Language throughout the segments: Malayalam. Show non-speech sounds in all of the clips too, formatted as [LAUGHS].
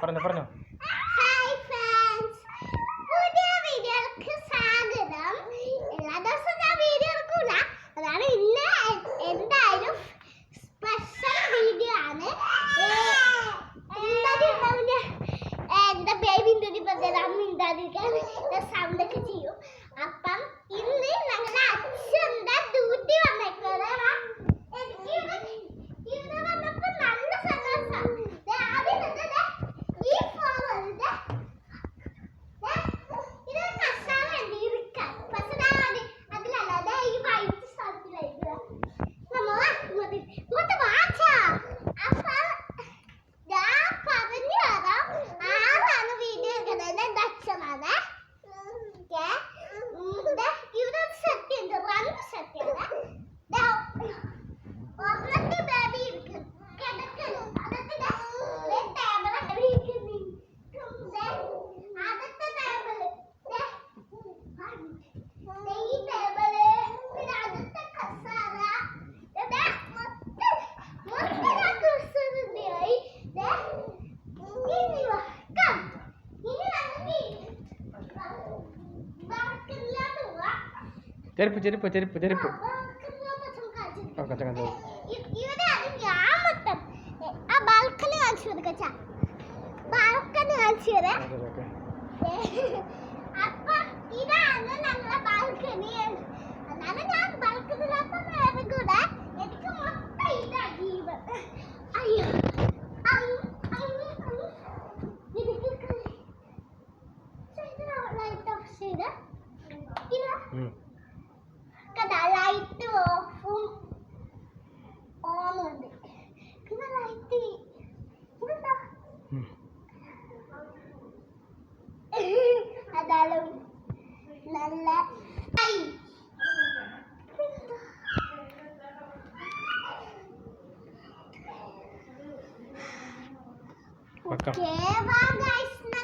പറഞ്ഞോ പറഞ്ഞോ ചെരുപ്പ് ചെരുപ്പ് ചെരുപ്പ് ചെരുപ്പ്. [LAUGHS] അയ്യോ. Que Devam.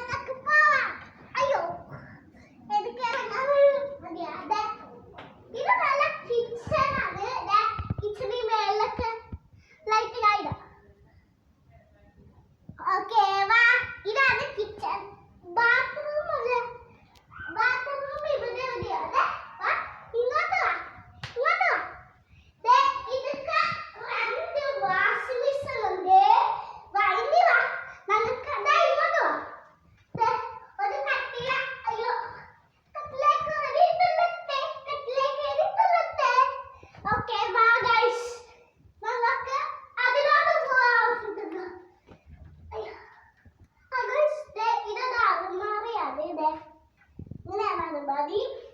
study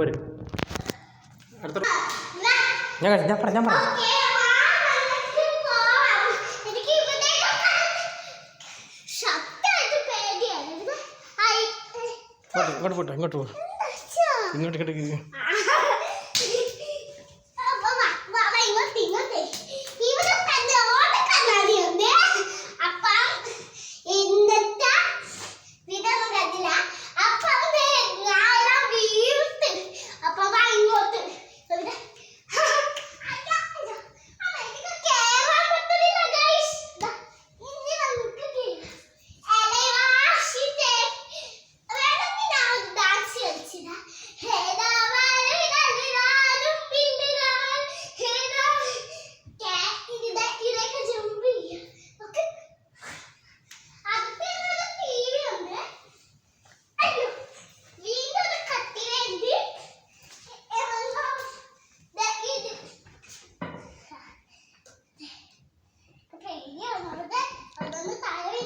വരും. അടുത്ത ഞാൻ ഞാൻ പറ ഞാൻ പറ. ഇങ്ങോട്ട് പോട്ടെ ഇങ്ങോട്ട് പോ. ഇങ്ങോട്ട് വെറുതെ താഴെ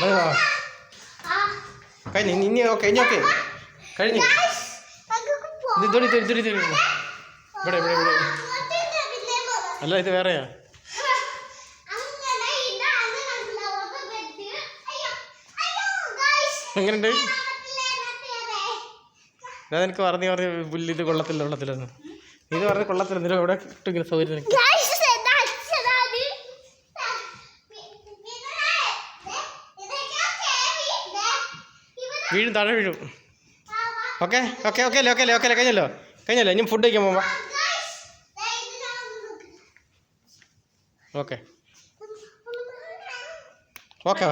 വാ ആ കഴിഞ്ഞു ഇനി- ഓക്കെ ഇനി ഓക്കെ കഴിഞ്ഞു đi đi đi đi. ഇവിടെ ഇവിടെ ഇവിടെ അല്ല ഇത് വേറെയാ എങ്ങനെയുണ്ട് അതെനിക്ക് പറഞ്ഞു പറഞ്ഞ് പുല്ല് ഇത് കൊള്ളത്തില്ല കൊള്ളത്തില്ലെന്ന്. ഇത് പറഞ്ഞ് കൊള്ളത്തില്ല നില ഇവിടെ കിട്ടും ഇങ്ങനെ സൗകര്യം വീഴും താഴെ വീഴും. ഓക്കെ ഓക്കെ ഓക്കെ അല്ലേ ഓക്കെ അല്ലേ ഓക്കെ അല്ലേ കഴിഞ്ഞല്ലോ കഴിഞ്ഞല്ലോ. ഇനി ഫുഡ് കഴിക്കാൻ പോവാ. Okay okay